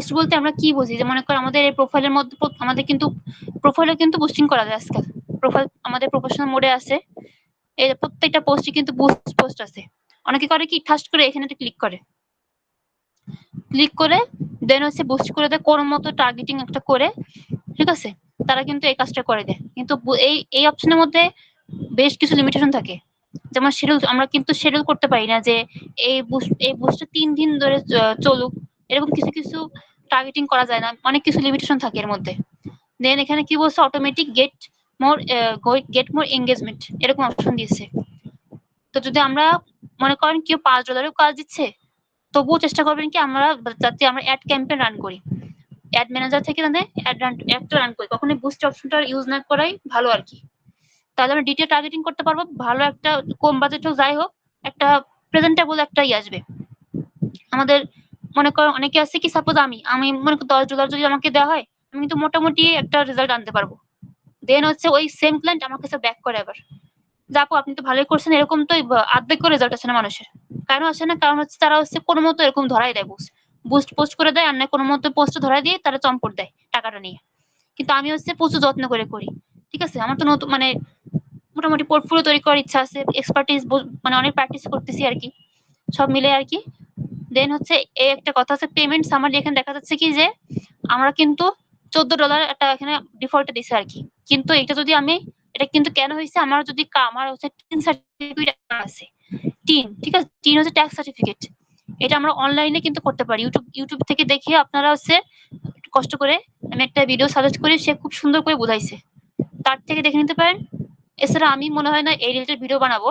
Boost বলতে আমরা কি বুঝি? যে মনে করেন আমাদের এই প্রোফাইলের মধ্যে আমাদের কিন্তু প্রোফাইলে কিন্তু বুস্টিং করা যায় আজকাল। প্রোফাইল আমাদের প্রফেশনাল মোডে আছে। এই প্রত্যেকটা পোস্টে কিন্তু বুস্ট পোস্ট আছে। অনেকে করে কি ফার্স্ট করে এখানে ক্লিক করে। ক্লিক করে দেন হচ্ছে বুস্ট করে দেয়, কোনো মতো টার্গেটিং একটা করে। ঠিক আছে? তারা কিন্তু এই কাজটা করে দেয়। কিন্তু এই এই অপশনের মধ্যে বেশ কিছু লিমিটেশন থাকে। যেমন শিডিউল আমরা কিন্তু শিডিউল করতে পারি না যে এই বুস্ট এই বুস্টটা তিন দিন ধরে চলুক। এরকম কিছু কিছু টার্গেটিং করা যায় না, অনেক কিছু লিমিটেশন থাকে এর মধ্যে। দেন এখানে কি বলছে? Automatic get more get more engagement এরকম অপশন দিয়েছে। তো যদি আমরা মনে করেন কেউ পাঁচ ডলারেও কাজ দিচ্ছে, তবুও চেষ্টা করবেন কি আমরা যাতে আমরা অ্যাড ক্যাম্পেন রান করি। অ্যাড ম্যানেজার থেকে তাদের অ্যাড অ্যাডটা রান করি। কখনোই বুস্ট অপশনটা ইউজ না করাই ভালো আর কি। তাহলে আমরা ডিটেল টার্গেটিং করতে পারব। ভালো একটা, কম বাজেট হোক, যাই হোক, একটা প্রেজেন্টেবল একটা ই আসবে। আমাদের মনে করো অনেকে আছে কি সাপোজ আমি আমি মনে করি দশ ডলার যদি আমাকে দেওয়া হয়, আমি কিন্তু মোটামুটি একটা রেজাল্ট আনতে পারব। দেন হচ্ছে ওই সেম ক্লায়েন্ট আমার কাছে ব্যাক করে আবার। যাপো আপনি তো ভালোই করছেন, এরকম তো আর্ধেক করে রেজাল্ট আসে না মানুষের। কেন আসে না? কারণ হচ্ছে তারা হচ্ছে কোনো মতো এরকম ধরাই দেয় বুস্ট বুস্ট পোস্ট করে দেয়, আর না কোনো মতো পোস্ট ধরাই দিয়ে তারা চম্পট দেয় টাকাটা নিয়ে। কিন্তু আমি হচ্ছে প্রচুর যত্ন করে করি। ঠিক আছে? আমার তো নতুন মানে মোটামুটি পোর্টফোলিও তৈরি করার ইচ্ছা আছে এক্সপার্টিস মানে অনেক প্র্যাকটিস করতেছি আর কি। সব মিলে আর কি। দেন হচ্ছে এই একটা কথা আছে পেমেন্ট সামারি এখানে দেখা যাচ্ছে কি যে, আমরা কিন্তু চোদ্দ ডলার একটা এখানে ডিফল্টে দিছে আর কি কিন্তু এটা যদি আমি, এটা কিন্তু কেন হয়েছে আমার যদি আমার হচ্ছে টিন সার্টিফিকেট আছে। টিন ঠিক আছে? টিন হচ্ছে ট্যাক্স সার্টিফিকেট এটা আমরা অনলাইনে কিন্তু করতে পারি। ইউটিউব ইউটিউব থেকে দেখে আপনারা হচ্ছে কষ্ট করে আমি একটা ভিডিও সাজেস্ট করি সে খুব সুন্দর করে বোঝাইছে। তার থেকে দেখে নিতে পারেন। এছাড়া আমি মনে হয় না এই রিলেটেড ভিডিও বানাবো।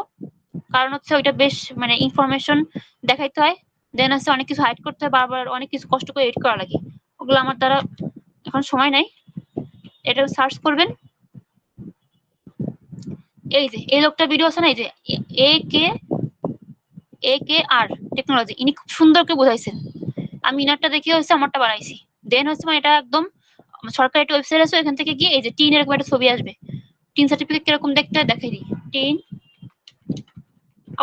কারণ হচ্ছে ওইটা বেশ মানে ইনফরমেশন দেখাইতে হয়। দেন হচ্ছে অনেক কিছু হাইড করতে হয়, বারবার অনেক কিছু কষ্ট করে এডিট করা লাগে। ওগুলো আমার দ্বারা এখন সময় নাই। এটা সার্চ করবেন। এই যে, এই লোকটা ভিডিও আছে না, এই যে, এ কে এ, কে, আর টেকনোলজি ইনি খুব সুন্দর করে বোঝাইছেন। আমি ইনারটা দেখে হচ্ছে আমারটা বানাইছি। দেন হচ্ছে মানে এটা একদম সরকারি একটা ওয়েবসাইট আছে এখান থেকে গিয়ে এই যে টিন এরকম একটা ছবি আসবে। টিন সার্টিফিকেট কীরকম দেখতে দেখাই দিই। টিন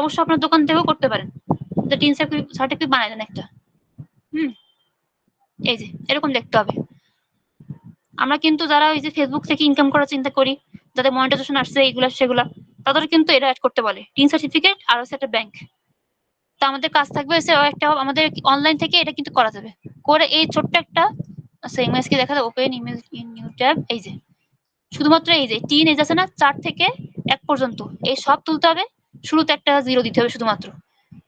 অবশ্য আপনার দোকান থেকেও করতে পারেন। টিন সার্টিফিকেট বানাই দেন একটা। হুম। এই যে, এরকম দেখতে হবে। আমরা কিন্তু যারা ওই যে ফেসবুক থেকে ইনকাম করার চিন্তা করি, যাদের মনিটাইজেশন আসছে, এইগুলা, সেগুলা, তাদের কিন্তু এটা অ্যাড করতে বলে। টিন সার্টিফিকেট আর হচ্ছে একটা ব্যাংক তা আমাদের কাজ থাকবে একটা, আমাদের অনলাইন থেকে এটা কিন্তু করা যাবে। করে এই ছোট্ট একটা আচ্ছা ইমেজ দেখা যায় open image in new tab এই যে। শুধুমাত্র এই যে টিন এজ আছে না, চার থেকে এক পর্যন্ত। এই সব তুলতে হবে, শুরুতে একটা জিরো দিতে হবে শুধুমাত্র।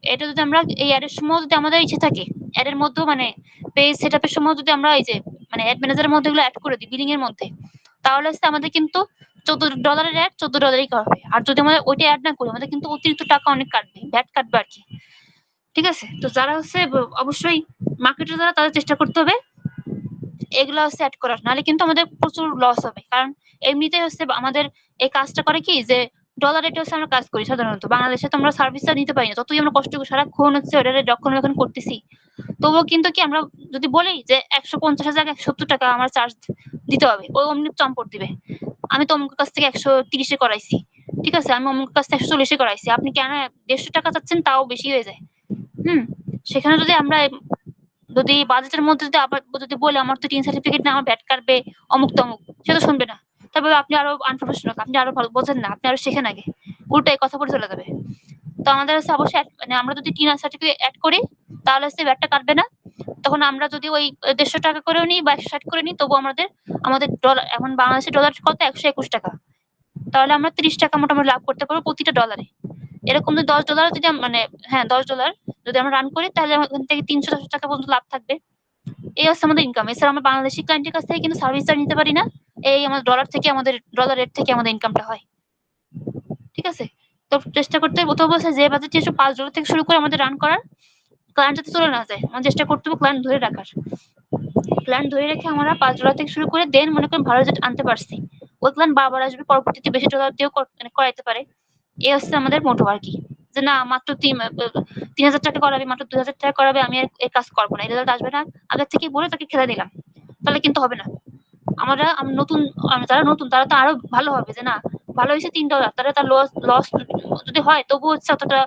এটা যদি আমরা এই অ্যাডের সময় যদি আমাদের ইচ্ছে থাকে অ্যাডের মধ্যেও মানে পেজ সেট আপের সময় যদি আমরা এই যে মানে অ্যাড ম্যানেজারের মধ্যে এগুলো অ্যাড করে দিই বিলিং এর মধ্যে, তাহলে হচ্ছে আমাদের কিন্তু চোদ্দ ডলারের অ্যাড চোদ্দ ডলারই হবে। আর যদি আমাদের ওইটা অ্যাড না করি, আমাদের কিন্তু অতিরিক্ত টাকা অনেক কাটবে ভ্যাট কাটবে আর কি। ঠিক আছে? তো যারা হচ্ছে অবশ্যই মার্কেটের যারা, তাদের চেষ্টা করতে হবে এগুলো হচ্ছে অ্যাড করার। নাহলে কিন্তু আমাদের প্রচুর লস হবে। কারণ এমনিতেই হচ্ছে আমাদের এই কাজটা করে কি যে ডলার রেটে হচ্ছে আমরা কাজ করি সাধারণত। বাংলাদেশে তো আমরা সার্ভিসটা নিতে পারি না। ততই আমরা কষ্ট সারাক্ষণ হচ্ছে ওটা রক্ষণাবেক্ষণ করতেছি। তবুও কিন্তু কি আমরা যদি বলি যে একশো পঞ্চাশ হাজার সত্তর টাকা আমার চার্জ দিতে হবে, ওই অমনি চম্পট দিবে। আমি তো অমুকের কাছ থেকে একশো তিরিশে করাইছি, ঠিক আছে? আমি অমুকের কাছ থেকে একশো চল্লিশে করাইছি। আপনি কেন দেড়শো টাকা চাচ্ছেন তাও বেশি হয়ে যায়। হুম? সেখানে যদি আমরা যদি বাজেটের মধ্যে যদি আবার যদি বলে, আমার তো টিন সার্টিফিকেট না, আমার ব্যাট কাটবে অমুক তমুক, সে তো শুনবে না। তবে আপনি আরও আনপ্রফেশনাল আপনি আরও ভালো, বোঝেন না, আপনি আরও শেখেন আগে। উল্টো এই কথা বলে চলে যাবে। তো আমাদের হচ্ছে অবশ্যই মানে আমরা যদি টিন সার্টিফিকেট অ্যাড করি, তাহলে হচ্ছে ব্যাটটা কাটবে না। তখন আমরা যদি ওই দেড়শো টাকা করেও নিই বা একশো ষাট করে নিই তবু আমাদের আমাদের ডলার এখন বাংলাদেশের ডলার কত? একশো একুশ টাকা। তাহলে আমরা তিরিশ টাকা মোটামুটি লাভ করতে পারব প্রতিটা ডলারে এরকম যদি দশ ডলার যদি মানে হ্যাঁ দশ ডলার যদি আমরা রান করি, তাহলে ওখান থেকে তিনশো দশ টাকা পর্যন্ত লাভ থাকবে। এই হচ্ছে আমাদের ইনকাম এছাড়া আমরা বাংলাদেশি ক্লায়েন্টের কাছ থেকে কিন্তু সার্ভিসটা নিতে পারি না। এই আমাদের ডলার থেকে, আমাদের ডলার রেট থেকে আমাদের ইনকামটা হয়। ঠিক আছে? তো চেষ্টা করতে হবে। প্রথম বলছে যে বাজেট একশো পাঁচ ডলার থেকে শুরু করে আমাদের রান করার ক্লায়েন্ট যাতে চলে না যায়। আমরা চেষ্টা করতে হবে ক্লায়েন্ট ধরে রাখার। ক্লায়েন্ট ধরে রেখে আমরা পাঁচ ডলার থেকে শুরু করে দেন মনে করেন ভালো রেজাল্ট আনতে পারছি। ওই ক্লায়েন্ট বারবার আসবে, পরবর্তীতে বেশি ডলার দিয়েও মানে করাইতে পারে। এই হচ্ছে আমাদের মোটো আর কি। যে না, মাত্র তিন তিন হাজার টাকা করাবে, মাত্র দুই হাজার টাকা করাবে, আমি এই কাজ করব না। এই রেজাল্ট আসবে না। আগের থেকে বলে তাকে খেলা দিলাম। তাহলে কিন্তু হবে না। আমরা নতুন যারা নতুন, তারা তো আরও ভালো হবে যে না, ভালো হয়েছে তিন ডলার তারা তার লস লস যদি হয় তবু হচ্ছে অতটা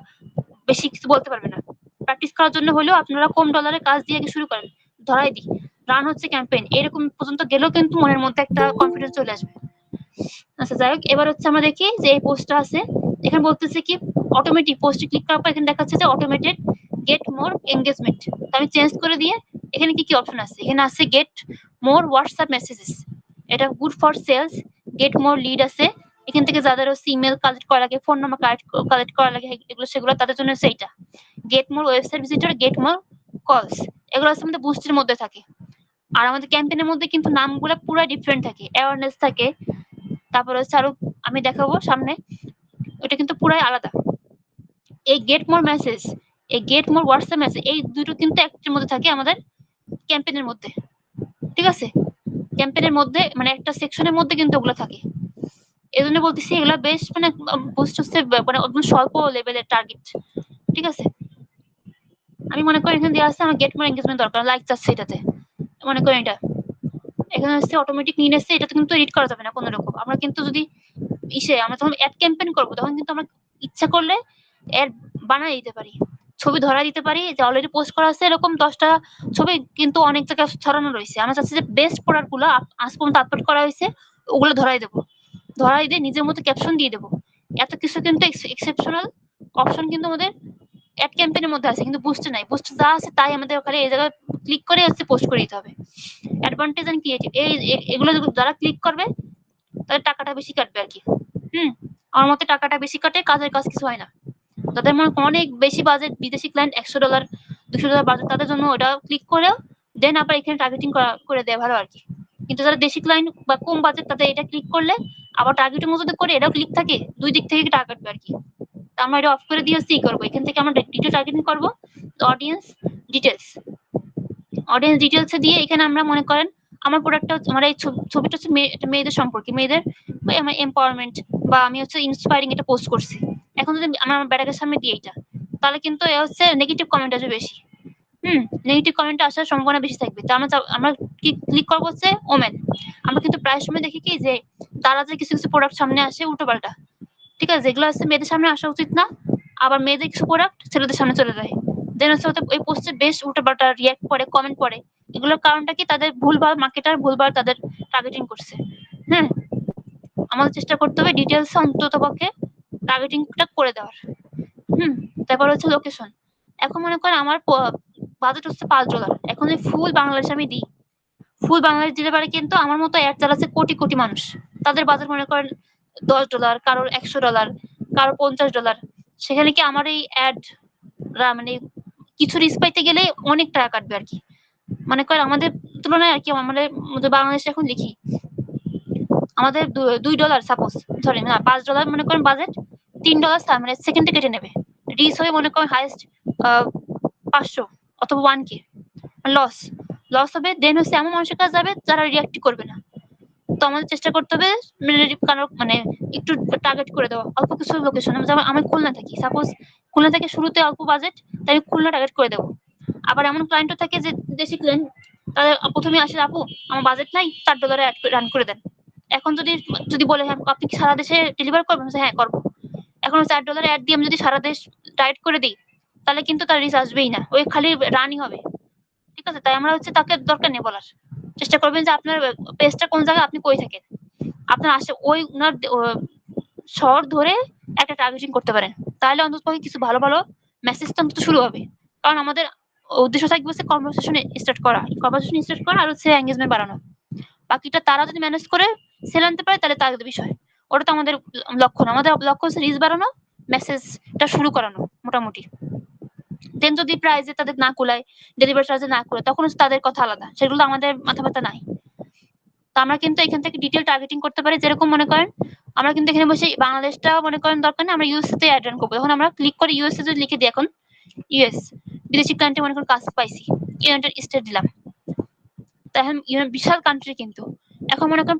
বেশি কিছু বলতে পারবে না। প্র্যাকটিস করার জন্য হলেও আপনারা কম ডলারে কাজ দিয়ে আগে শুরু করেন। ধরাই দিই। রান হচ্ছে ক্যাম্পেইন এরকম পর্যন্ত গেলেও কিন্তু মনের মধ্যে একটা কনফিডেন্স চলে আসবে। আচ্ছা যাই হোক, এবার হচ্ছে আমরা দেখি যে এই পোস্টটা আছে। এখানে বলতেছে কি অটোমেটিক পোস্টে ক্লিক করার পর এখানে দেখাচ্ছে যে অটোমেটেড গেট মোর এঙ্গেজমেন্ট আমি চেঞ্জ করে দিয়ে এখানে কি কি অপশন আছে? এখানে আছে গেট মোর হোয়াটসঅ্যাপ মেসেজেস এটা good for sales get more lead আছে। এখান থেকে যাদের হচ্ছে ইমেল কালেক্ট করা লাগে ফোন নাম্বার কালেক্ট কালেক্ট করা লাগে, এগুলো সেগুলো তাদের জন্য হচ্ছে সেইটা get more website visitor get more calls এগুলো হচ্ছে আমাদের বুস্টের মধ্যে থাকে। আর আমাদের ক্যাম্পেইনের মধ্যে কিন্তু নামগুলো পুরো ডিফারেন্ট থাকে। অ্যাওয়ারনেস থাকে। তারপরে হচ্ছে আরও আমি দেখাবো সামনে। ওটা কিন্তু পুরাই আলাদা। এই গেট মোর মেসেজ এই গেট মোর হোয়াটসঅ্যাপ মেসেজ এই দুটো কিন্তু একটার মধ্যে থাকে আমাদের ক্যাম্পেইনের মধ্যে। ঠিক আছে? ক্যাম্পেইনের মধ্যে মানে একটা সেকশনের মধ্যে কিন্তু ওগুলো থাকে। এই জন্য বলতেছি এগুলো বেশ মানে বুস্ট হচ্ছে মানে একদম স্বল্প লেভেলের টার্গেট ঠিক আছে? আমি মনে করি এখানে দেওয়া আছে আমার গেট মোর এঙ্গেজমেন্ট দরকার লাইক চাচ্ছে এটাতে। মনে করি এটা। এখানে হচ্ছে অটোমেটিক নিয়ে এসছে এটা কিন্তু এডিট করা যাবে না কোনো রকম আমরা কিন্তু যদি ইসে, আমরা যখন অ্যাড ক্যাম্পেইন করব, তখন কিন্তু আমরা ইচ্ছা করলে অ্যাড বানাই দিতে পারি। ছবি ধরা দিতে পারি, যে অলরেডি পোস্ট করা আছে এরকম দশটা ছবি কিন্তু অনেক জায়গায় ছড়ানো রয়েছে। আমরা চাচ্ছি যে বেস্ট প্রোডাক্টগুলো আজ পর্যন্ত আপলোড করা হয়েছে, ওগুলো ধরাই দেবো। ধরাই দিয়ে নিজের মতো ক্যাপশন দিয়ে দেবো। এত কিছু কিন্তু এক্সেপশনাল অপশন কিন্তু আমাদের অ্যাড ক্যাম্পেইনের মধ্যে আছে, কিন্তু বুস্টে নাই। বুস্ট যা আছে তাই আমাদের ওখানে এই জায়গায় ক্লিক করে হচ্ছে পোস্ট করে দিতে হবে। অ্যাডভান্টেজ এন্ড ক্রিয়েটিভ এই এগুলো যারা ক্লিক করবে, তাদের টাকাটা বেশি কাটবে আর কি। হুম, আমার মতে টাকাটা বেশি কাটে, কাজের কাজ কিছু হয় না। যাদের মনে অনেক বেশি বাজেট বিদেশি ক্লায়েন্ট একশো ডলার দুশো ডলার বাজেট তাদের জন্য ওটা ক্লিক করেও দেন আবার এখানে টার্গেটিং করে দেয় ভালো আর কি কিন্তু যারা দেশি ক্লায়েন্ট বা কম বাজেট তাদের এটা ক্লিক করলে আবার টার্গেটিং যদি করে এটাও ক্লিক থাকে, দুই দিক থেকে কাটবে আর কি আমরা এটা অফ করে দিয়ে সি করব। এখান থেকে আমরা ডিটেল টার্গেটিং করব। অডিয়েন্স ডিটেলস অডিয়েন্স ডিটেলসে দিয়ে এখানে আমরা মনে করেন আমার প্রোডাক্টটা আমার এই ছবিটা হচ্ছে মেয়েদের সম্পর্কে। মেয়েদের এম্পাওয়ারমেন্ট বা আমি হচ্ছে ইন্সপায়ারিং এটা পোস্ট করছি। এখন যদি আমার ব্যাটাকের সামনে দিই এটা তাহলে কিন্তু এ হচ্ছে নেগেটিভ কমেন্ট আসবে বেশি। হুম নেগেটিভ কমেন্ট আসার সম্ভাবনা বেশি থাকবে। তো আমরা আমরা কি ক্লিক করব হচ্ছে ওমেন। আমরা কিন্তু প্রায় সময় দেখি কি যে তারা যে কিছু কিছু প্রোডাক্ট সামনে আসে উল্টো পাল্টা। ঠিক আছে, যেগুলো আছে মেয়েদের সামনে আসা উচিত না, আবার মেয়েদের কিছু প্রোডাক্ট ছেলেদের সামনে চলে যায়। দেন হচ্ছে ওই পোস্টে বেশ উল্টো পাল্টা রিয়াক্ট করে কমেন্ট করে। এগুলোর কারণটা কি? তাদের ভুলভাল মার্কেটার ভুলভাল তাদের টার্গেটিং করছে। হ্যাঁ আমাদের চেষ্টা করতে হবে ডিটেলস অন্তত পক্ষে টার্গেটিংটা করে দেওয়ার। হুম, তারপর হচ্ছে লোকেশন এখন মনে করেন আমার বাজেট হচ্ছে পাঁচ ডলার এখন ফুল বাংলাদেশ আমি দিই। ফুল বাংলাদেশ দিতে পারে কিন্তু আমার মতো অ্যাড চালাচ্ছে কোটি কোটি মানুষ, তাদের বাজেট মনে করেন দশ ডলার কারোর একশো ডলার কারও পঞ্চাশ ডলার সেখানে কি আমার এই অ্যাড মানে কিছু রিস্ক পাইতে গেলে অনেক টাকা কাটবে আর কি। মনে করেন আমাদের তুলনায় আর কি আমাদের বাংলাদেশে এখন লিখি আমাদের দুই ডলার সাপোজ সরি না পাঁচ ডলার মনে করেন বাজেট তিন ডলার মানে সেকেন্ডে কেটে নেবে। রিস হয়ে মনে করেন হাইয়েস্ট পাঁচশো অথবা ওয়ান কে লস লস হবে দেন হচ্ছে এমন মানুষের কাছে যাবে যারা রিয়াক্ট করবে না। তো আমাদের চেষ্টা করতে হবে মানে একটু টার্গেট করে দেওয়া। অল্প কিছু লোকেশন যেমন আমি খুলনা থাকি। সাপোজ খুলনা থেকে শুরুতে অল্প বাজেট তাই খুলনা টার্গেট করে দেবো। আবার এমন ক্লায়েন্টও থাকে যে দেশি ক্লায়েন্ট তাদের প্রথমে আসে, আপু, আমার বাজেট নাই, চার ডলারে রান করে দেন। এখন যদি যদি বলে হ্যাঁ আপনি কি সারা দেশে ডেলিভার করবেন? হ্যাঁ করব। এখন চার ডলার অ্যাড দিয়ে আমি যদি সারা দেশ টাইট করে দিই, তাহলে কিন্তু তার রিচ আসবেই না। ওই খালি রানই হবে। ঠিক আছে? তাই আমরা হচ্ছে তাকে দরকার নেই বলার। চেষ্টা করবেন যে আপনার পেজটা কোন জায়গায় আপনি কই থাকেন। আপনার আসে ওই উনার শহর ধরে একটা টার্গেটিং করতে পারেন। তাহলে অন্তত কিছু ভালো ভালো মেসেজ তো অন্তত শুরু হবে। কারণ আমাদের উদ্দেশ্য থাকবে হচ্ছে কনভারসেশন স্টার্ট করা। কনভারসেশন স্টার্ট করা আর হচ্ছে এঙ্গেজমেন্ট বাড়ানো। বাকিটা তারা যদি ম্যানেজ করে সেল আনতে পারে, তাহলে তাদের বিষয়। ওটা তো আমাদের লক্ষ্য না। আমাদের লক্ষ্য হচ্ছে রিচ বাড়ানো মেসেজটা শুরু করানো, মোটামুটি। দেন যদি প্রাইজে তাদের না কুলায় ডেলিভারি চার্জে না কুলায়, তখন তাদের কথা আলাদা। সেগুলো আমাদের মাথা ব্যথা নাই। তো আমরা কিন্তু এখান থেকে ডিটেল টার্গেটিং করতে পারি, যেরকম মনে করেন, আমরা কিন্তু এখানে বসে বাংলাদেশটা মনে করেন দরকার না আমরা ইউএসএ তে অ্যাড করব। তখন আমরা ক্লিক করে ইউএসএ যদি লিখে দিই এখন ইউএস বিদেশি কান্ট্রি মনে করেন কাজ পাইছি ইউনাইটেড স্টেট দিলাম। তখন বিশাল কান্ট্রি কিন্তু। এখন মনে করেন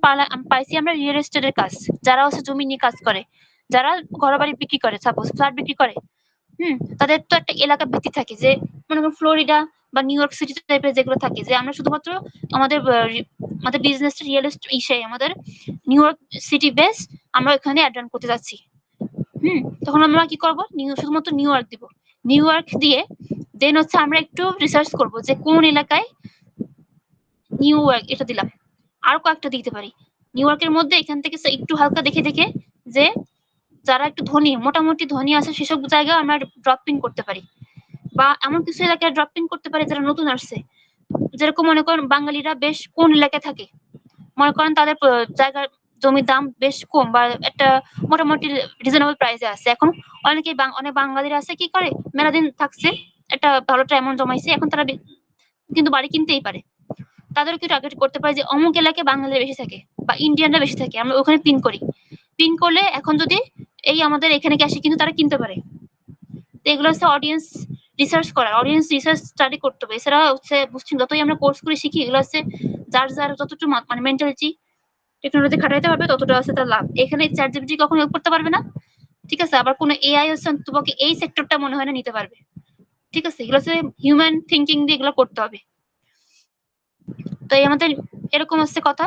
পাইছি আমরা রিয়েল এস্টেটের কাজ। যারা হচ্ছে জমি নিয়ে কাজ করে, যারা ঘর বাড়ি বিক্রি করে সাপোজ ফ্ল্যাট বিক্রি করে, হুম, তাদের তো একটা এলাকা ভিত্তি থাকে যে, মনে করেন ফ্লোরিডা বা নিউ ইয়র্ক সিটি টাইপের যেগুলো থাকে, যে আমরা শুধুমাত্র আমাদের আমাদের বিজনেস রিয়েল ইসে, আমাদের নিউ ইয়র্ক সিটি বেস আমরা এখানে অ্যাডান করতে যাচ্ছি। হুম, তখন আমরা কি করব? নিউ শুধুমাত্র নিউ ইয়র্ক দিব। নিউ ইয়র্ক দিয়ে দেন হচ্ছে আমরা একটু রিসার্চ করব যে কোন এলাকায় নিউ ইয়র্ক এটা দিলাম। আর কয়েকটা দিতে পারি। নিউ ইয়র্কের মধ্যে এখান থেকে একটু হালকা দেখে দেখে যে যারা একটু ধনী, মোটামুটি ধনী আছে সেসব জায়গায় আমরা ড্রপ পিন করতে পারি। বা এমন কিছু এলাকায় ড্রপ পিন করতে পারি যারা নতুন আসছে। যেরকম মনে করেন বাঙালিরা বেশ কোন এলাকায় থাকে? মনে করেন তাদের জায়গার জমির দাম বেশ কম বা একটা মোটামুটি রিজনেবল প্রাইসে আছে। এখন অনেকে অনেক বাঙালিরা আছে কি করে? মেলা দিন থাকছে, একটা ভালো এমন জমাইছে। এখন তারা কিন্তু বাড়ি কিনতেই পারে। তাদেরকে টার্গেট করতে পারে যে অমুক এলাকায় বাঙালিরা বেশি থাকে বা ইন্ডিয়ানরা বেশি থাকে, আমরা ওখানে পিন করি। পিন করলে এখন যদি এই আমাদের এখানে আসে কিন্তু তারা কিনতে পারে। তো এগুলো হচ্ছে অডিয়েন্স রিসার্চ করা অডিয়েন্স রিসার্চ স্টাডি করতে হবে। এছাড়া হচ্ছে বুঝছেন, যতই আমরা কোর্স করে শিখি, এগুলো হচ্ছে যার যার যতটুকু মানে মেন্টালিটি টেকনোলজি খাটাইতে পারবে, ততটা আছে তার লাভ। এখানে চ্যাট জিপিটি কখনো হেল্প করতে পারবে না, ঠিক আছে? আবার কোনো এআই হচ্ছে তোমাকে এই সেক্টরটা মনে হয় না নিতে পারবে। ঠিক আছে? এগুলো হচ্ছে হিউম্যান থিঙ্কিং দিয়ে এগুলো করতে হবে। তো এই আমাদের এরকম হচ্ছে কথা।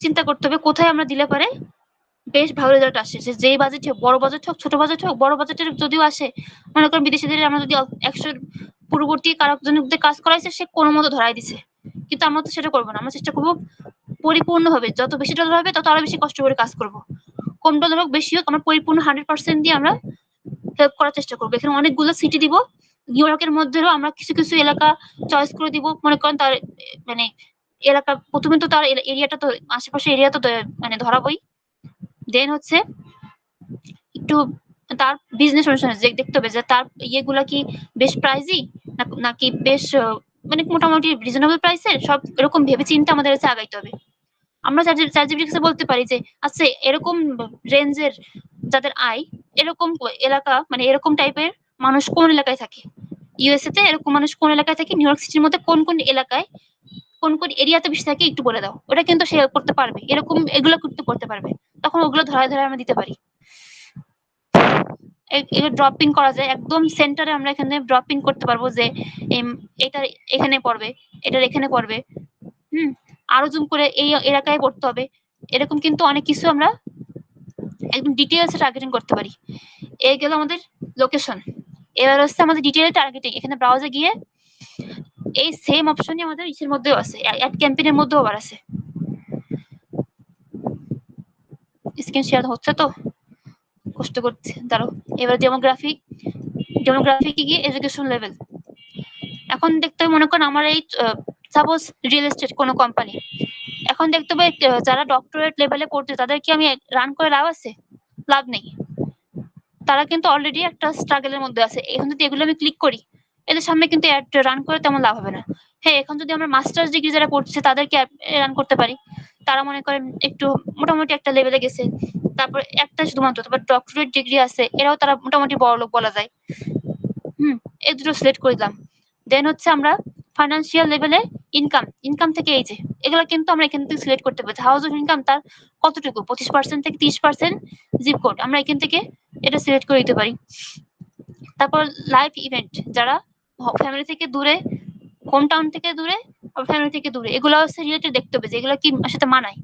চিন্তা করতে হবে কোথায় আমরা দিলে পারে বেশ ভালো রেজাল্ট আসে। যে বাজেট হোক, বড় বাজেট হোক, ছোট বাজেট হোক, বড় বাজেটের যদিও আসে, মনে করেন বিদেশিদের আমরা যদি একশো পূর্ববর্তী কারক জনকদের কাজ করাইছে, সে কোনো মতো ধরাই দিছে। কিন্তু আমরা তো সেটা করব না। আমরা চেষ্টা করব পরিপূর্ণ হবে যত বেশি ডলার হবে, তত আরও বেশি কষ্ট করে কাজ করব। কম ডলার হোক, বেশি হোক, আমরা পরিপূর্ণ হান্ড্রেড পার্সেন্ট দিয়ে আমরা হেল্প করার চেষ্টা করব। এখানে অনেকগুলো সিটি দিব। নিউ ইয়র্কের মধ্যেও আমরা কিছু কিছু এলাকা চয়েস করে দিব। মনে করেন তার মানে এলাকা, প্রথমে তো তার এরিয়াটা তো আশেপাশে এরিয়া তো মানে ধরাবই। দেন হচ্ছে, একটু তার বিজনেস অনুসারে দেখতে হবে যে তার ইয়েগুলা কি বেশ প্রাইজি নাকি বেশ মানে মোটামুটি রিজনেবল প্রাইসের সব এরকম ভেবে চিন্তে আমাদের কাছে আগাইতে হবে। আমরা চার্জিবির কাছে বলতে পারি যে আচ্ছা এরকম রেঞ্জের যাদের আয়, এরকম এলাকা মানে এরকম টাইপের মানুষ কোন এলাকায় থাকে? ইউএসএ তে এরকম মানুষ কোন এলাকায় থাকে? নিউ ইয়র্ক সিটির মধ্যে কোন কোন এলাকায়, কোন কোন এরিয়াতে বেশি থাকে একটু বলে দাও। ওটা কিন্তু সে করতে পারবে। এরকম এগুলো কিন্তু করতে পারবে। তখন ওগুলো ধরায় ধরে আমরা দিতে পারি। ড্রপিং করা যায়। একদম সেন্টারে আমরা এখানে ড্রপিং করতে পারব যে এটা এখানে পড়বে, এটার এখানে পড়বে। হুম, আরও জুম করে এই এলাকায় পড়তে হবে। এরকম কিন্তু অনেক কিছু আমরা একদম ডিটেলস টার্গেটিং করতে পারি। এই গেল আমাদের লোকেশন এবার হচ্ছে আমাদের ডিটেল টার্গেটিং এখানে ব্রাউজে গিয়ে এই সেম অপশনই আমাদের ইসের মধ্যেও আছে অ্যাড ক্যাম্পেইনের মধ্যেও আবার আছে। স্ক্রিন শেয়ার হচ্ছে তো, কষ্ট করছে দাঁড়ো এবার ডেমোগ্রাফিক ডেমোগ্রাফিক গিয়ে এডুকেশন লেভেল এখন দেখতে হবে, মনে করেন আমার এই সাপোজ রিয়েল এস্টেট কোনো কোম্পানি এখন দেখতে হবে যারা ডক্টরেট লেভেলে করছে তাদের কি আমি রান করে লাভ আছে? লাভ নেই। তারা কিন্তু অলরেডি একটা স্ট্রাগলের মধ্যে আছে। এখন যদি এগুলো আমি ক্লিক করি, এদের সামনে কিন্তু অ্যাড রান করে তেমন লাভ হবে না। হ্যাঁ এখন যদি আমরা মাস্টার্স ডিগ্রি যারা করছে তাদেরকে রান করতে পারি। তারা মনে করেন একটু মোটামুটি একটা লেভেলে গেছে। তারপর একটা শুধুমাত্র, তারপর ডক্টরেট ডিগ্রি আছে, এরাও তারা মোটামুটি বড় লোক বলা যায়। হুম এই দুটো সিলেক্ট করে দিলাম। দেন হচ্ছে আমরা ফাইন্যান্সিয়াল লেভেলে ইনকাম ইনকাম থেকে এই যে, এগুলো কিন্তু আমরা এখান থেকে সিলেক্ট করতে পারি হাউস অফ ইনকাম তার কতটুকু? পঁচিশ পার্সেন্ট থেকে তিরিশ পার্সেন্ট জিপ কোড আমরা এখান থেকে এটা সিলেক্ট করে দিতে পারি। তারপর লাইফ ইভেন্ট যারা ফ্যামিলি থেকে দূরে হোম টাউন থেকে দূরে ফ্যামিলি থেকে দূরে, এগুলো হচ্ছে রিলেটেড দেখতে হবে যে এগুলো কি সাথে মানায়।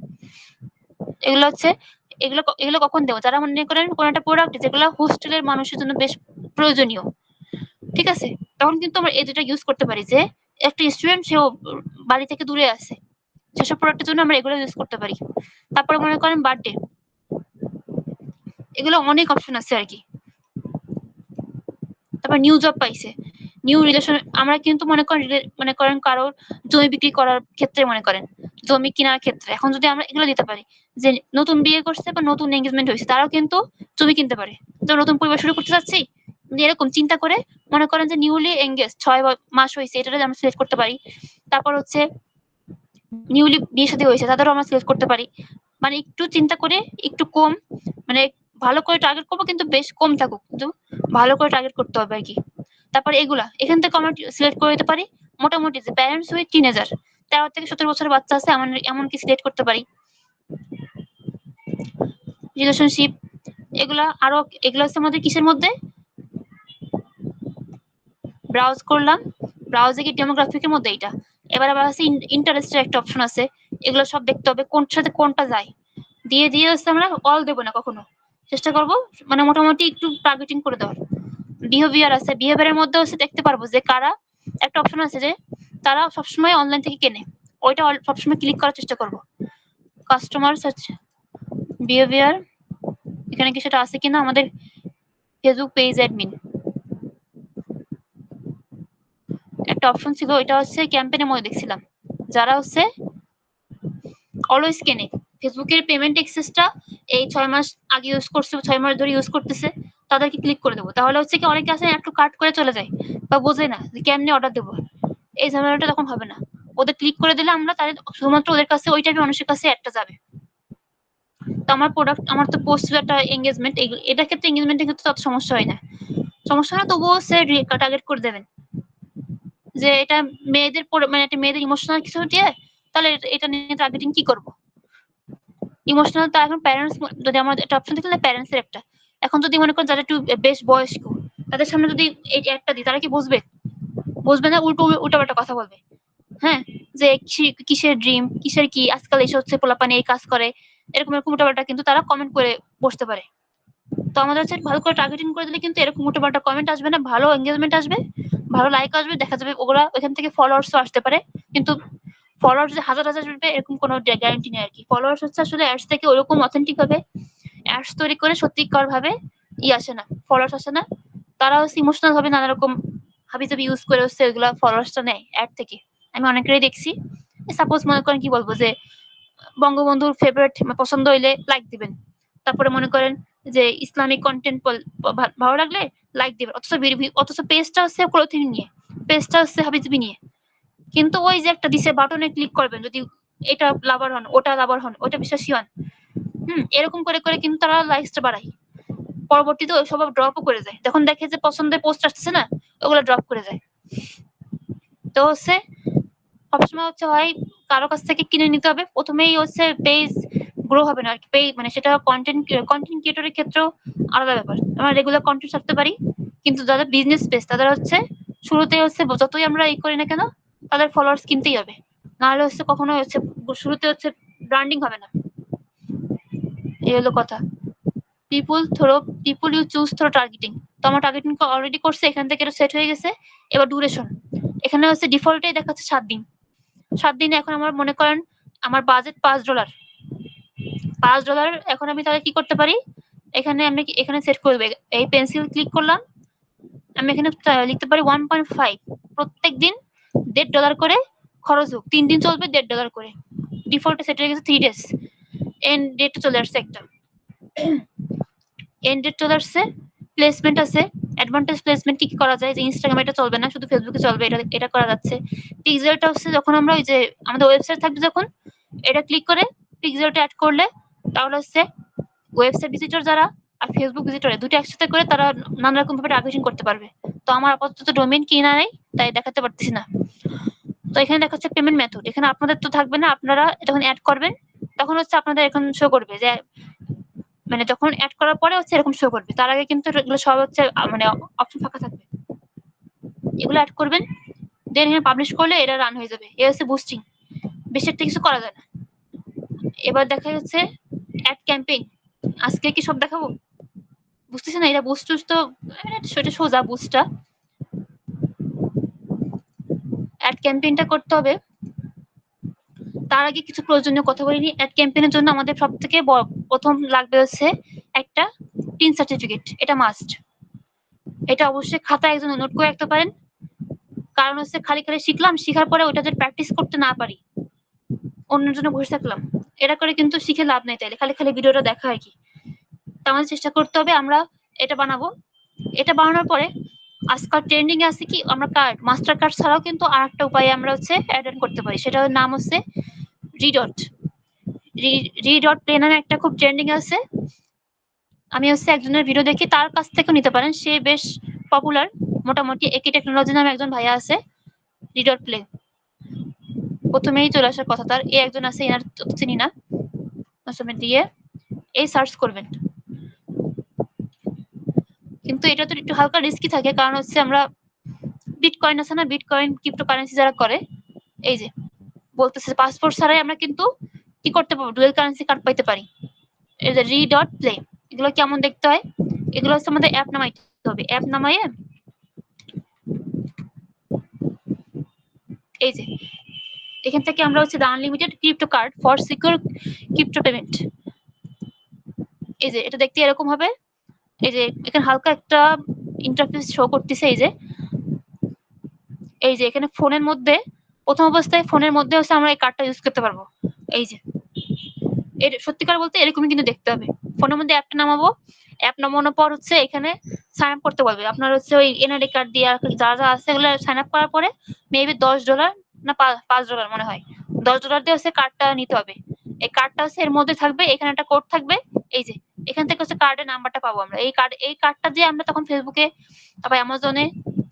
এগুলো হচ্ছে, এগুলো এগুলো কখন দেবো? যারা মনে করেন কোন একটা প্রোডাক্ট যেগুলো হোস্টেলের মানুষের জন্য বেশ প্রয়োজনীয়, ঠিক আছে? তখন কিন্তু আমরা এই দুটো ইউজ করতে পারি যে একটা স্টুডেন্ট সেও বাড়ি থেকে দূরে আছে। সেসব প্রোডাক্টের জন্য আমরা এগুলো ইউজ করতে পারি। তারপরে মনে করেন বার্থডে এগুলো অনেক অপশন আছে আর কি। তারপর নিউ জব পাইছে। নিউ রিলেশন আমরা কিন্তু মনে করেন মনে করেন কারোর জমি বিক্রি করার ক্ষেত্রে মনে করেন। জমি কেনার ক্ষেত্রে। এখন যদি আমরা এগুলো দিতে পারি, যে নতুন বিয়ে করছে বা নতুন এঙ্গেজমেন্ট হয়েছে, তারাও কিন্তু জমি কিনতে পারে। তো নতুন পরিবার শুরু করতে চাচ্ছি? এরকম চিন্তা করে মনে করেন যে নিউলি এঙ্গেজ ছয় মাস হয়েছে এটা আমরা সিলেক্ট করতে পারি। তারপর হচ্ছে নিউলি বিয়ে সাথে হয়েছে তাদেরও আমরা সিলেক্ট করতে পারি। মানে একটু চিন্তা করে একটু কম মানে ভালো করে টার্গেট করব কিন্তু বেশ কম থাকুক, কিন্তু ভালো করে টার্গেট করতে হবে আর কি। তারপর এগুলা, এখান থেকে আমরা সিলেক্ট করে দিতে পারি। মোটামুটি যে প্যারেন্টস উইথ টিনেজার তেরো থেকে সতেরো বছরের বাচ্চা আছে, এমন এমন কি সিলেক্ট করতে পারি। রিলেশনশিপ এগুলা আরও, এগুলো হচ্ছে আমাদের কিসের মধ্যে? ব্রাউজ করলাম ব্রাউজে গিয়ে ডেমোগ্রাফিকের মধ্যে এটা এবার আবার আছে ইন্টারেস্টের একটা অপশন আছে, এগুলো সব দেখতে হবে কোন সাথে কোনটা যায়। দিয়ে দিয়ে হচ্ছে আমরা অল দেবো না কখনো। চেষ্টা করব মানে মোটামুটি একটু টার্গেটিং করে দেওয়ার। বিহেভিয়ার আছে বিহেভিয়ারের মধ্যে হচ্ছে দেখতে পারব যে কারা, একটা অপশন আছে যে তারা সবসময় অনলাইন থেকে কেনে। ওইটা সবসময় ক্লিক করার চেষ্টা করব। কাস্টমার সার্চ বিহেভিয়ার এখানে কি সেটা আছে কিনা? আমাদের ফেসবুক পেজ অ্যাডমিন একটা অপশন ছিল এটা হচ্ছে ক্যাম্পেইনের মধ্যে দেখছিলাম। যারা হচ্ছে অলওয়েজ কেনে। ফেসবুকের পেমেন্ট এক্সেসটা এই ছয় মাস আগে ইউজ করছে, ছয় মাস ধরে ইউজ করতেছে, তাদেরকে ক্লিক করে দেবো। তাহলে হচ্ছে কি অনেকে আছে একটু কাট করে চলে যায় বা বোঝে না যে কেমনি অর্ডার দেবো। এই ঝামেলাটা তখন হবে না। ওদের ক্লিক করে দিলে আমরা তাদের শুধুমাত্র ওদের কাছে, ওই টাইপের মানুষের কাছে একটা যাবে। তো আমার প্রোডাক্ট আমার তো পোস্ট একটা এঙ্গেজমেন্ট এটার ক্ষেত্রে এঙ্গেজমেন্টের ক্ষেত্রে তত সমস্যা হয় না। সমস্যা না তবুও সে টার্গেট করে দেবেন। যে এটা মেয়েদের মানে একটা মেয়েদের ইমোশনাল কিছু দিয়ে তাহলে এটা নিয়ে টার্গেটিং কি করব? ইমোশনাল তো এখন প্যারেন্টস যদি আমার একটা অপশন থাকে প্যারেন্টস এর একটা। এখন যদি মনে করেন যারা একটু বেশ বয়স্ক, তাদের সামনে যদি এই একটা দিই, তারা কি বুঝবে? বুঝবে না, উল্টো উল্টাপাল্টা কথা বলবে। হ্যাঁ? যে কিসের ড্রিম কিসের কি? আজকাল এসে হচ্ছে পোলাপানি এই কাজ করে। এরকম এরকম উল্টাপাল্টা কিন্তু তারা কমেন্ট করে বসতে পারে। তো আমাদের হচ্ছে ভালো করে টার্গেটিং করে দিলে কিন্তু এরকম উল্টাপাল্টা কমেন্ট আসবে না, ভালো এঙ্গেজমেন্ট আসবে, ভালো লাইক আসবে, দেখা যাবে ওগুলা ওইখান থেকে ফলোয়ার্সও আসতে পারে। কিন্তু ফলোয়ার্স যে হাজার হাজার আসবে এরকম কোনো গ্যারান্টি নেই আর কি ফলোয়ার্স হচ্ছে আসলে অ্যাডস থেকে ওরকম অথেন্টিক ভাবে অ্যাডস তৈরি করে সত্যিকার ভাবে ই আসে না ফলোয়ার্স আসে না। তারা হচ্ছে ইমোশনাল ভাবে নানা রকম হাবিজাবি ইউজ করে হচ্ছে ওইগুলা ফলোয়ার্সটা নেয় অ্যাড থেকে। আমি অনেকেরই দেখছি। সাপোজ মনে করেন কি বলব যে বঙ্গবন্ধুর ফেভারিট পছন্দ হইলে লাইক দিবেন। তারপরে মনে করেন যে ইসলামিক কন্টেন্ট ভালো লাগলে লাইক দিবেন অথচ অথচ পেজটা হচ্ছে ক্লোথিং নিয়ে। পেজটা হচ্ছে হাবিজাবি নিয়ে। কিন্তু ওই যে একটা দিছে বাটনে ক্লিক করবেন, যদি এটা লাভার হন, ওটা লাভার হন, ওটা বিশ্বাসী হন, হুম, এরকম করে করে কিন্তু তারা লাইকসটা বাড়ায়। পরবর্তীতে ওই সব ড্রপও করে যায়। যখন দেখে যে পছন্দের পোস্ট আসছে না, ওগুলো ড্রপ করে যায়। তো হচ্ছে সবসময় হচ্ছে হয় কারও কাছ থেকে কিনে নিতে হবে। প্রথমেই হচ্ছে পেজ গ্রো হবে না আর কি মানে সেটা কন্টেন্ট কন্টেন্ট ক্রিয়েটরের ক্ষেত্রেও আলাদা ব্যাপার। আমরা রেগুলার কন্টেন্ট ছাড়তে পারি, কিন্তু যাদের বিজনেস পেজ তাদের হচ্ছে শুরুতে হচ্ছে যতই আমরা এই করি না কেন, তাদের ফলোয়ার্স কিনতেই হবে। নাহলে হচ্ছে কখনো হচ্ছে শুরুতে হচ্ছে ব্র্যান্ডিং হবে না। এই হলো কথা। People through people you choose through targeting তো আমার টার্গেটিং অলরেডি করছে, এখান থেকে সেট হয়ে গেছে। এবার ডিউরেশন এখানে হচ্ছে ডিফল্টেই দেখাচ্ছে সাত দিন। সাত দিনে এখন আমার মনে করেন, আমার বাজেট পাঁচ ডলার পাঁচ ডলার এখন আমি তাহলে কি করতে পারি? এখানে আমি এখানে সেট করবে এই পেন্সিল ক্লিক করলাম। আমি এখানে লিখতে পারি ওয়ান পয়েন্ট ফাইভ প্রত্যেক দিন দেড় ডলার করে খরচ হোক। তিন দিন চলবে দেড় ডলার করে। ডিফল্টে সেট হয়ে গেছে থ্রি ডেজ এন্ড ডেট চলে আসছে একটা। এন্ড ডেট চলে আসছে। প্লেসমেন্ট আছে। অ্যাডভান্টেজ প্লেসমেন্ট কি কি করা যায়? যে ইনস্টাগ্রামে এটা চলবে না, শুধু ফেসবুকে চলবে। এটা এটা করা যাচ্ছে। পিক্সেলটা হচ্ছে যখন আমরা ওই যে, আমাদের ওয়েবসাইট থাকবে যখন, এটা ক্লিক করে পিক্সেলটা অ্যাড করলে, তাহলে হচ্ছে ওয়েবসাইট ভিজিটর যারা আর ফেসবুক ভিজিটর দুটো একসাথে করে তারা নানা রকম ভাবে টার্গেটিং করতে পারবে। তো আমার আপাতত ডোমেন কিনা নেই, তাই দেখাতে পারতেছি না। তো এখানে দেখাচ্ছে পেমেন্ট মেথড এখানে আপনাদের তো থাকবে না, আপনারা যখন অ্যাড করবেন, তখন হচ্ছে আপনাদের এখন শো করবে যে মানে যখন অ্যাড করার পরে হচ্ছে এরকম শো করবে। তার আগে কিন্তু এগুলো সব হচ্ছে মানে অপশন ফাঁকা থাকবে। এগুলো অ্যাড করবেন দেন এখানে পাবলিশ করলে এটা রান হয়ে যাবে। এ হচ্ছে বুস্টিং বেশি একটা কিছু করা যায় না। এবার দেখা যাচ্ছে অ্যাড ক্যাম্পেইন আজকে কি সব দেখাবো? বুঝতেছি না, এটা বুস্ট তো সেটা সোজা বুস্টটা অ্যাড ক্যাম্পেইনটা করতে হবে। তার আগে কিছু প্রয়োজনীয় কথা বলিনি অ্যাড ক্যাম্পেইনের জন্য আমাদের সব থেকে প্রথম লাগবে হচ্ছে একটা টিন সার্টিফিকেট এটা মাস্ট এটা অবশ্যই খাতা একজন নোট করে রাখতে পারেন। কারণ হচ্ছে খালি খালি শিখলাম, শিখার পরে ওটা যদি প্র্যাকটিস করতে না পারি অন্যের জন্য বসে থাকলাম। এটা করে কিন্তু শিখে লাভ নেই তাইলে, খালি খালি ভিডিওটা দেখা আর কি। আমাদের চেষ্টা করতে হবে আমরা এটা বানাবো। এটা বানানোর পরে আজকাল ট্রেন্ডিং আছে কি, আমরা কার্ড মাস্টার কার্ড ছাড়াও কিন্তু আর একটা উপায়ে আমরা হচ্ছে অ্যাড করতে পারি। সেটার নাম হচ্ছে রিডট রিডট প্লে নামে একটা খুব ট্রেন্ডিং আছে। আমি হচ্ছে একজনের ভিডিও দেখি তার কাছ থেকেও নিতে পারেন। সে বেশ পপুলার মোটামুটি একই টেকনোলজি নামে একজন ভাইয়া আছে রিডট প্লে প্রথমেই চলে আসার কথা তার এই একজন আছে, এনার চিনি না। আসলে দিয়ে এই সার্চ করবেন। কিন্তু এটা তো একটু হালকা রিস্কি থাকে, কারণ হচ্ছে আমরা বিটকয়েন আছে না বিটকয়েন ক্রিপ্টোকারেন্সি যারা করে, এই যে বলতেছে পাসপোর্ট ছাড়াই আমরা কিন্তু কি করতে পারব ডুয়েল কারেন্সি কার্ড পাইতে পারি। এই যে রি ডট প্লে এগুলো কেমন দেখতে হয়? এগুলো হচ্ছে আমাদের অ্যাপ নামাইতে হবে। অ্যাপ নামাইয়ে এই যে এখান থেকে আমরা হচ্ছে the unlimited crypto card for secure crypto payment এই যে, এটা দেখতে এরকম হবে। এই যে, এখানে হালকা একটা ইন্টারফেস শো করতেছে এই যে। এই যে, এখানে ফোনের মধ্যে, প্রথম অবস্থায় ফোনের মধ্যে হচ্ছে আমরা এই কার্ডটা ইউজ করতে পারব। এই যে, এর সত্যিকার বলতে এরকমই কিন্তু দেখতে হবে। ফোনের মধ্যে অ্যাপটা নামাবো। অ্যাপ নামানোর পর হচ্ছে এখানে সাইন আপ করতে বলবে। আপনার হচ্ছে ওই এনআইডি কার্ড দিয়ে যা যা আছে এগুলো সাইন আপ করার পরে মেবি দশ ডলার না পাঁচ ডলার মনে হয়। দশ ডলার দিয়ে হচ্ছে কার্ডটা নিতে হবে। এই কার্ডটা হচ্ছে এর মধ্যে থাকবে, এখানে একটা কোড থাকবে, এই যে, এখান থেকে হচ্ছে কার্ডের নাম্বারটা পাবো আমরা। এই কার্ড এই কার্ডটা দিয়ে আমরা তখন ফেসবুকে তারপর অ্যামাজনে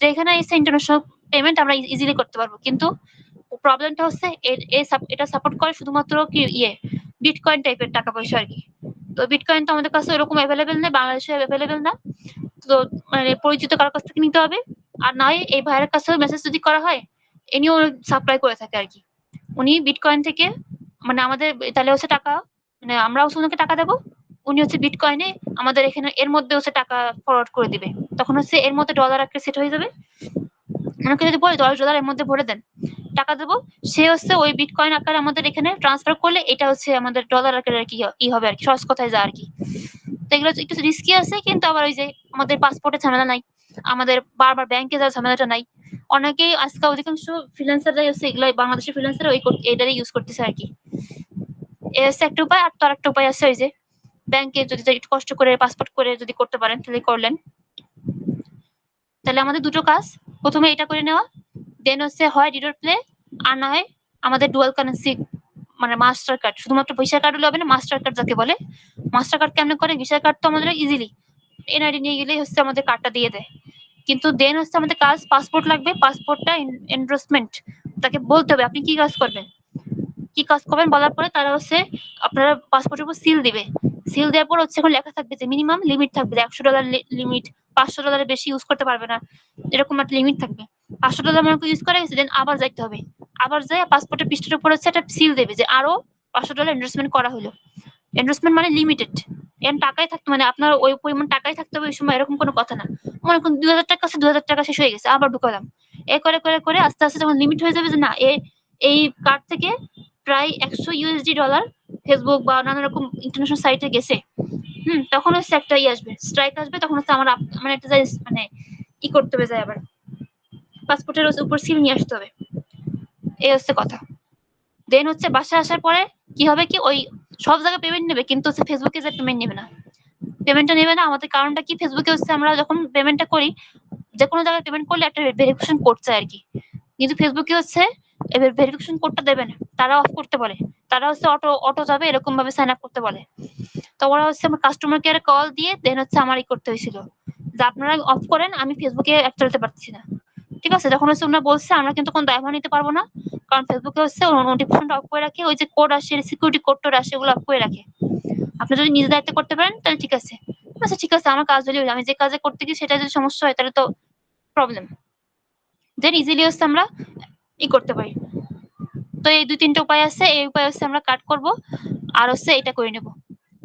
যেখানে এসে ইন্টারন্যাশনাল পেমেন্ট আমরা ইজিলি করতে পারব। কিন্তু প্রবলেমটা হচ্ছে এটা সাপোর্ট করে শুধুমাত্র কি ইয়ে বিটকয়েন টাইপের টাকা পয়সা আর কি। তো বিটকয়েন তো আমাদের কাছে ওরকম অ্যাভেলেবেল নেই, বাংলাদেশে অ্যাভেলেবেল না। তো মানে পরিচিত কারোর কাছ থেকে নিতে হবে। আর নয় এই ভাইয়ের কাছে মেসেজ যদি করা হয় ইনিও সাপ্লাই করে থাকে আর কি উনি বিটকয়েন থেকে মানে আমাদের, তাহলে হচ্ছে টাকা মানে আমরাও ওনাকে টাকা দেবো, উনি হচ্ছে বিটকয়েনে আমাদের এখানে, এর মধ্যে হচ্ছে টাকা ফরওয়ার্ড করে দিবে। তখন হচ্ছে এর মধ্যে ডলার একটা সেট হয়ে যাবে। ওনাকে যদি বলে দশ ডলার এর মধ্যে ভরে দেন, টাকা দেবো, সে হচ্ছে ওই বিটকয়েন আকারে আমাদের এখানে ট্রান্সফার করলে এটা হচ্ছে আমাদের ডলার আকারে আর কি ই হবে আর কি সহজ কথায় যা আর কি তো এগুলো একটু রিস্কি আছে, কিন্তু আবার ওই যে আমাদের পাসপোর্টে ঝামেলা নাই, আমাদের বারবার ব্যাংকে যাওয়ার ঝামেলাটা নাই। অনেকেই আজকে অধিকাংশ ফ্রিল্যান্সাররাই হচ্ছে এগুলো বাংলাদেশের ফ্রিল্যান্সার ওই এটারই ইউজ করতেছে আর কি। এ হচ্ছে একটা উপায়, আর তো একটা উপায় আছে ওই যে ব্যাংকে যদি একটু কষ্ট করে পাসপোর্ট করে যদি করতে পারেন, তাহলে করলেন। তাহলে আমাদের দুটো কাজ, প্রথমে এটা করে নেওয়া দেন হচ্ছে হয় ডিডোর প্লে আর না হয় আমাদের ডুয়াল কারেন্সি মানে মাস্টার কার্ড শুধুমাত্র ভিসা কার্ড হলে হবে না মাস্টার কার্ড যাকে বলে। মাস্টার কার্ড কেমন করে? ভিসা কার্ড তো আমাদের ইজিলি এনআইডি নিয়ে গেলেই হচ্ছে আমাদের কার্ডটা দিয়ে দেয়। কিন্তু দেন হচ্ছে আমাদের কাজ পাসপোর্ট লাগবে পাসপোর্টটা এন্ডোর্সমেন্ট তাকে বলতে হবে, আপনি কি কাজ করবেন? কি কাজ করবেন বলার পরে তারা হচ্ছে আপনারা পাসপোর্টের উপর সিল দিবে। সিল দেওয়ার পর হচ্ছে এখন লেখা থাকবে যে মিনিমাম লিমিট থাকবে একশো ডলার লিমিট পাঁচশো ডলারের বেশি ইউজ করতে পারবে না, এরকম একটা লিমিট থাকবে। পাঁচশো ডলার মনে ইউজ করা গেছে দেন আবার যাইতে হবে। আবার যাই পাসপোর্টের পৃষ্ঠের উপর হচ্ছে একটা সিল দেবে যে আরও পাঁচশো ডলার ইনভেস্টমেন্ট করা হলো। ইনভেস্টমেন্ট মানে লিমিটেড এর টাকাই থাকতো মানে আপনার ওই পরিমাণ টাকাই থাকতে হবে ওই সময়, এরকম কোনো কথা না। মনে করুন দুই হাজার টাকা আছে হাজার টাকা শেষ হয়ে গেছে, আবার ঢুকালাম। এ করে করে করে আস্তে আস্তে যখন লিমিট হয়ে যাবে যে না, এ, এই কার্ড থেকে প্রায় একশো ইউএসডি ডলার ফেসবুক বা নানা রকম ইন্টারন্যাশনাল সাইটে গেছে। হুম, তখন হচ্ছে একটা ই আসবে স্ট্রাইক আসবে, তখন হচ্ছে আমার মানে একটা মানে ই করতে হবে যায় আবার। পাসপোর্টের উপর সিল নিয়ে আসতে হবে। এই হচ্ছে কথা। দেন হচ্ছে বাসায় আসার পরে কি হবে কি, ওই সব জায়গায় পেমেন্ট নেবে, কিন্তু হচ্ছে ফেসবুকে যে পেমেন্ট নেবে না। পেমেন্টটা নেবে না, আমাদের কারণটা কি? ফেসবুকে হচ্ছে আমরা যখন পেমেন্টটা করি যে কোনো জায়গায় পেমেন্ট করলে একটা ভেরিফিকেশন কোড চাই আর কি কিন্তু ফেসবুকে হচ্ছে এবার ভেরিফিকেশন কোডটা দেবে না। তারা অফ করতে বলে। তারা হচ্ছে অটো অটো যাবে এরকম ভাবে সাইন আপ করতে বলে। তো ওরা হচ্ছে আমার কাস্টমার কেয়ারে কল দিয়ে দেন হচ্ছে আমারই করতে হয়েছিল। যে আপনারা অফ করেন, আমি ফেসবুকে অ্যাপ চালাতে পারছি না। ঠিক আছে? যখন হচ্ছে ওনারা বলছে, আমরা কিন্তু কোনো দায়ভার নিতে পারব না। কারণ ফেসবুকে হচ্ছে নোটিফিকেশনটা অফ করে রাখে, ওই যে কোড আসে সিকিউরিটি কোড টোড আসে ওগুলো অফ করে রাখে। আপনি যদি নিজের দায়িত্বে করতে পারেন, তাহলে ঠিক আছে। আচ্ছা ঠিক আছে, আমার কাজ হলে আমি যে কাজে করতে গিয়ে সেটা যদি সমস্যা হয়, তাহলে তো প্রবলেম দেন ইজিলি হচ্ছে আমরা ই করতে পারি। তো এই দুই তিনটা উপায় আছে, এই উপায় হচ্ছে আমরা কাট করব, আর হচ্ছে এটা করে নেব।